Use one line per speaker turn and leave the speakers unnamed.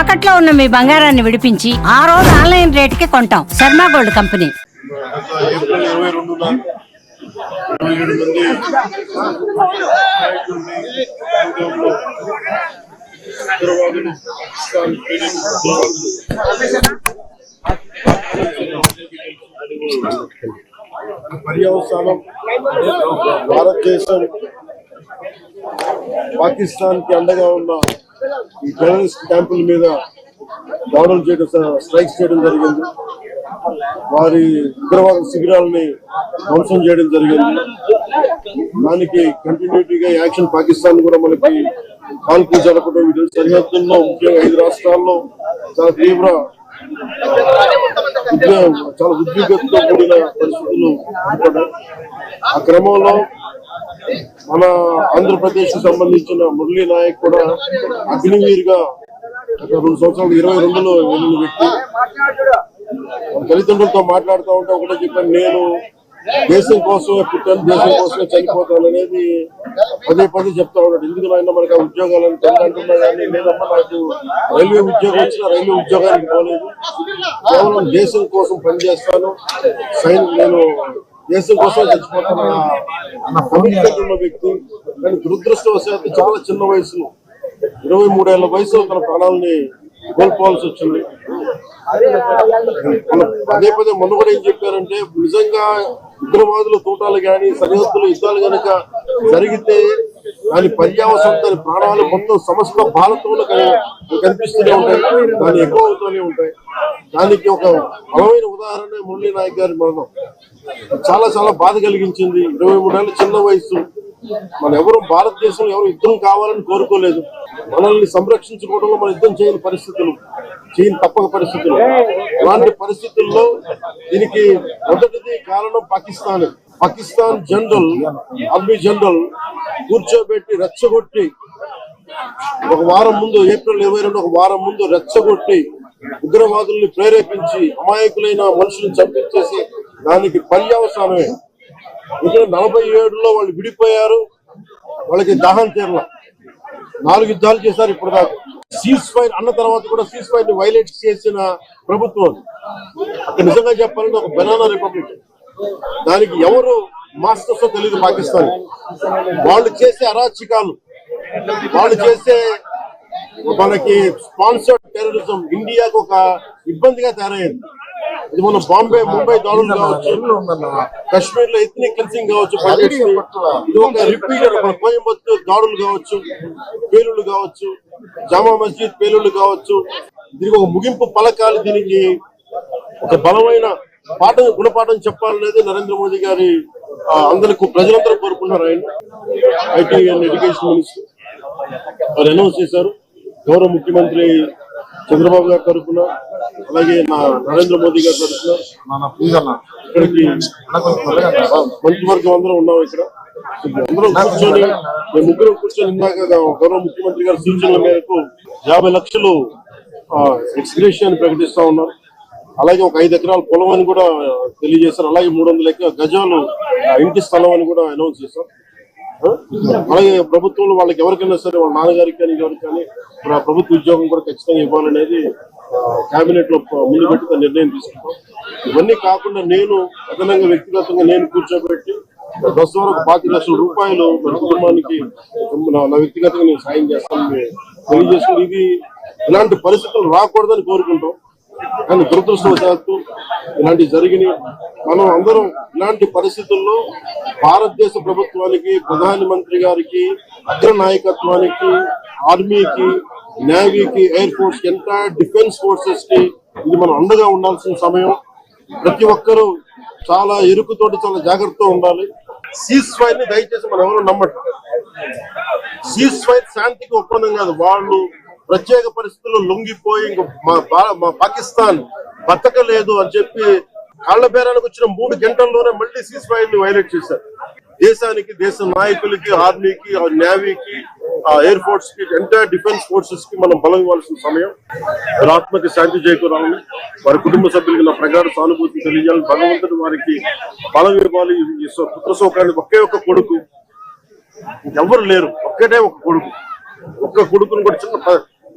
తాకట్లో ఉన్న మీ బంగారాన్ని విడిపించి ఆ రోజు ఆన్లైన్ రేటుకి కొంటాం. Sharma gold company.
పాకిస్తాన్ పర్యవసానం భారతదేశం పాకిస్తాన్కి అండగా ఉన్న ఈ టెర్రరిస్ట్ క్యాంపుల మీద దాడులు చేయడం స్ట్రైక్స్ చేయడం జరిగింది. వారి ఉగ్రవాద శిబిరాలని ధ్వంసం చేయడం జరిగింది. దానికి కంటిన్యూటీగా యాక్షన్ పాకిస్తాన్ కూడా మనకి కాల్పు జరపడం వీటి సరిహద్దుల్లో ముఖ్యంగా ఐదు రాష్ట్రాల్లో చాలా తీవ్ర చాలా ఉద్యోగంతో కూడిన పరిస్థితులు ఆ క్రమంలో మన ఆంధ్రప్రదేశ్కు సంబంధించిన మురళీ నాయక్ కూడా అగ్నివీర్గా రెండు సంవత్సరాలు ఇరవై రెండులో వెళ్ళిన వ్యక్తి. తల్లిదండ్రులతో మాట్లాడుతూ ఉంటే ఒకటే చెప్పాను నేను దేశం కోసమే పుట్టాను దేశం కోసమే చనిపోతాను అనేది పదే పదే చెప్తా ఉన్నాడు. ఎందుకు నాయన మనకి ఆ ఉద్యోగాలను తల్లి అంటున్నా కానీ లేదమ్మా నాకు రైల్వే ఉద్యోగం వచ్చినా రైల్వే ఉద్యోగానికి పోలేదు. కేవలం దేశం కోసం పనిచేస్తాను. సైన్ నేను దేశం కోసం అన్న వ్యక్తి కానీ దురదృష్టవశాత్తు చాలా చిన్న వయసులో ఇరవై మూడేళ్ళ వయసులో తన ప్రాణాలని కోల్పోవాల్సి వచ్చింది. పదే పదే మొన్న కూడా ఏం చెప్పారంటే నిజంగా ఉగ్రవాదుల తోటాలు కానీ సరిహద్దులు యుద్ధాలు కనుక జరిగితే దాని పర్యావసరం దాని ప్రాణాలు మొత్తం సమస్త బాలతోలు కనిపిస్తూనే ఉంటాయి దాని ఎక్కువ అవుతూనే ఉంటాయి. దానికి ఒక బలమైన ఉదాహరణ మురళీ నాయక్ గారి మరణం. చాలా చాలా బాధ కలిగించింది. ఇరవై మూడేళ్ళ చిన్న వయసు మన ఎవరు భారతదేశంలో ఎవరు యుద్ధం కావాలని కోరుకోలేదు. మనల్ని సంరక్షించుకోవడంలో మన యుద్ధం చేయని పరిస్థితులు. చేయని తప్పక పరిస్థితులు. అలాంటి పరిస్థితుల్లో దీనికి మొదటిది కారణం Pakistan. Pakistan general army general కూర్చోబెట్టి రెచ్చగొట్టి ఒక వారం ముందు ఏప్రిల్ ఇరవై రెండు ఒక వారం ముందు రెచ్చగొట్టి ఉగ్రవాదుల్ని ప్రేరేపించి అమాయకులైన మనుషులను చంపించేసి దానికి పర్యావసానమే ఇక్కడ నలభై ఏడులో వాళ్ళు విడిపోయారు. వాళ్ళకి దాహం తీరల. నాలుగు యుద్ధాలు చేశారు ఇప్పుడు దాకా సీజ్ ఫైర్ అన్న తర్వాత కూడా సీజ్ ఫైర్ని వైలేట్ చేసిన ప్రభుత్వం. అక్కడ నిజంగా చెప్పాలంటే ఒక బెనానా రిపబ్లిక్ దానికి ఎవరు మాస్టర్స్ తెలియదు పాకిస్తాన్. వాళ్ళు చేసే అరాచకాలు వాళ్ళు చేసే మనకి స్పాన్సర్డ్ టెర్రరిజం ఇండియాకు ఒక ఇబ్బందిగా తయారైంది. ఇది మన బాంబే ముంబై దాడులు కావచ్చు కశ్మీర్లో ఎథనిక్ క్లెన్సింగ్ కావచ్చు ఇది ఒక మన కోయంబత్తూర్ దాడులు కావచ్చు పేలుళ్ళు కావచ్చు జామా మస్జిద్ పేలుళ్ళు కావచ్చు దీనికి ఒక ముగింపు పలకాలు దీనికి ఒక బలమైన పాఠం గుణపాఠం చెప్పాలనేది నరేంద్ర మోదీ గారి అందరికి ప్రజలందరూ కోరుకుంటున్నారు ఆయన. ఐటీ అండ్ ఎడ్యుకేషన్ మినిస్టర్ వారు అనౌన్స్ చేశారు. గౌరవ ముఖ్యమంత్రి చంద్రబాబు గారి తరఫున అలాగే నా నరేంద్ర మోదీ గారి తరఫున ఇక్కడికి మంత్రివర్గం అందరం ఉన్నాం ఇక్కడ. అందరం కూర్చొని మేము ముగ్గురం కూర్చొని ఇందాక గౌరవ ముఖ్యమంత్రి గారి సూచనల మేరకు యాభై లక్షలు ఎక్స్గ్రేషన్ ప్రకటిస్తా ఉన్నారు. అలాగే ఒక ఐదు ఎకరాల పొలం అని కూడా తెలియజేశారు. అలాగే మూడు వందల గజాలు ఇంటి స్థలం అని కూడా అనౌన్స్ చేశారు? అలాగే ప్రభుత్వంలో వాళ్ళకి ఎవరికైనా సరే వాళ్ళ నాన్నగారికి కానీ ఎవరికి కానీ ప్రభుత్వ ఉద్యోగం కూడా ఖచ్చితంగా ఇవ్వాలనేది కేబినెట్లో ముందు పెట్టి నిర్ణయం తీసుకుంటాం. ఇవన్నీ కాకుండా నేను అదనంగా వ్యక్తిగతంగా నేను కూర్చోబెట్టి బస్సు వరకు పాతి లక్షల రూపాయలు మన కుటుంబానికి నా- నా వ్యక్తిగతంగా నేను సాయం చేస్తానని తెలియజేసుకుని ఇది ఇలాంటి పరిస్థితులు రాకూడదని కోరుకుంటాం. కానీ దురదృష్టవశాత్తు ఇలాంటి జరిగినాయి. మనం అందరం ఇలాంటి పరిస్థితుల్లో భారతదేశ ప్రభుత్వానికి ప్రధానమంత్రి గారికి అగ్ర నాయకత్వానికి ఆర్మీకి నేవీకి ఎయిర్ ఫోర్స్ ఎంటైర్ డిఫెన్స్ ఫోర్సెస్కి ఇది మనం అండగా ఉండాల్సిన సమయం. ప్రతి ఒక్కరూ చాలా ఎరుకుతోటి చాలా జాగ్రత్తగా ఉండాలి. సీజ్ ఫైర్ని దయచేసి మనం ఎవరు నమ్మటం సీజ్ ఫైర్ శాంతికి ఒప్పందం కాదు. వాళ్ళు ప్రత్యేక పరిస్థితుల్లో లొంగిపోయి మా పాకిస్తాన్ బతకలేదు అని చెప్పి కాళ్ళ బేరానికి వచ్చిన మూడు గంటల్లోనే మళ్ళీ సీజ్ ఫైర్ని వైలేట్ చేశారు. దేశానికి దేశ నాయకులకి ఆర్మీకి నేవీకి ఎయిర్ ఫోర్స్కి ఎంటైర్ డిఫెన్స్ ఫోర్సెస్కి మనం బలం ఇవ్వాల్సిన సమయం. వారి ఆత్మకి శాంతి చేకూరాలని వారి కుటుంబ సభ్యులకి నా ప్రగాఢ సానుభూతి తెలియాలని భగవంతుడు వారికి బలం ఇవ్వాలి. ఈ సో- పుత్ర ఒకే ఒక్క కొడుకు. ఎవరు లేరు. ఒక్కటే ఒక కొడుకు. ఒక్క కొడుకుని కూడా చిన్న